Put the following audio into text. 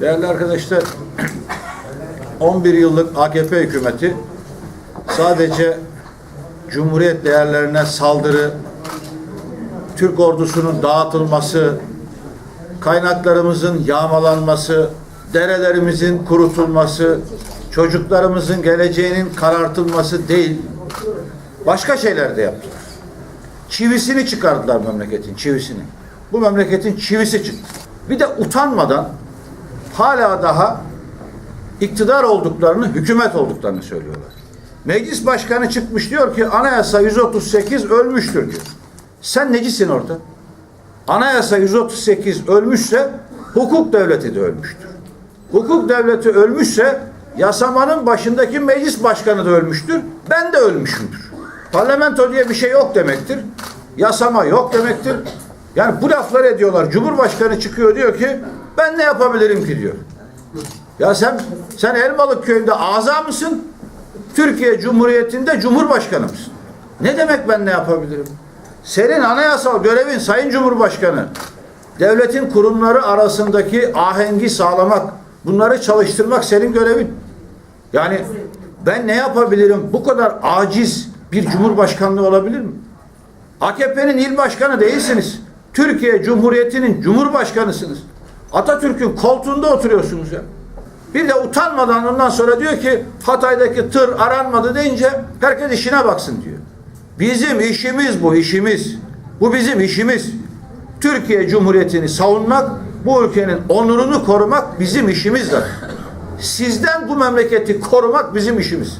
Değerli arkadaşlar, 11 yıllık AKP hükümeti sadece Cumhuriyet değerlerine saldırı, Türk ordusunun dağıtılması, kaynaklarımızın yağmalanması, derelerimizin kurutulması, çocuklarımızın geleceğinin karartılması değil, başka şeyler de yaptılar. Çivisini çıkardılar memleketin, çivisini. Bu memleketin çivisi çıktı. Bir de utanmadan hala daha iktidar olduklarını, hükümet olduklarını söylüyorlar. Meclis başkanı çıkmış diyor ki anayasa 138 ölmüştür diyor. Sen necisin orada? Anayasa 138 ölmüşse hukuk devleti de ölmüştür. Hukuk devleti ölmüşse yasamanın başındaki meclis başkanı da ölmüştür. Ben de ölmüşümdür. Parlamento diye bir şey yok demektir. Yasama yok demektir. Yani bu lafları ediyorlar. Cumhurbaşkanı çıkıyor diyor ki ben ne yapabilirim ki diyor. Ya sen sen Elmalık köyünde aza mısın? Türkiye Cumhuriyeti'nde Cumhurbaşkanı mısın? Ne demek ben ne yapabilirim? Senin anayasal görevin Sayın Cumhurbaşkanı devletin kurumları arasındaki ahengi sağlamak, bunları çalıştırmak senin görevin. Yani ben ne yapabilirim? Bu kadar aciz bir cumhurbaşkanlığı olabilir mi? AKP'nin il başkanı değilsiniz. Türkiye Cumhuriyeti'nin cumhurbaşkanısınız. Atatürk'ün koltuğunda oturuyorsunuz ya. Bir de utanmadan ondan sonra diyor ki Hatay'daki tır aranmadı deyince herkes işine baksın diyor. Bizim işimiz bu işimiz. Bu bizim işimiz. Türkiye Cumhuriyeti'ni savunmak, bu ülkenin onurunu korumak bizim işimizdir. Sizden bu memleketi korumak bizim işimiz.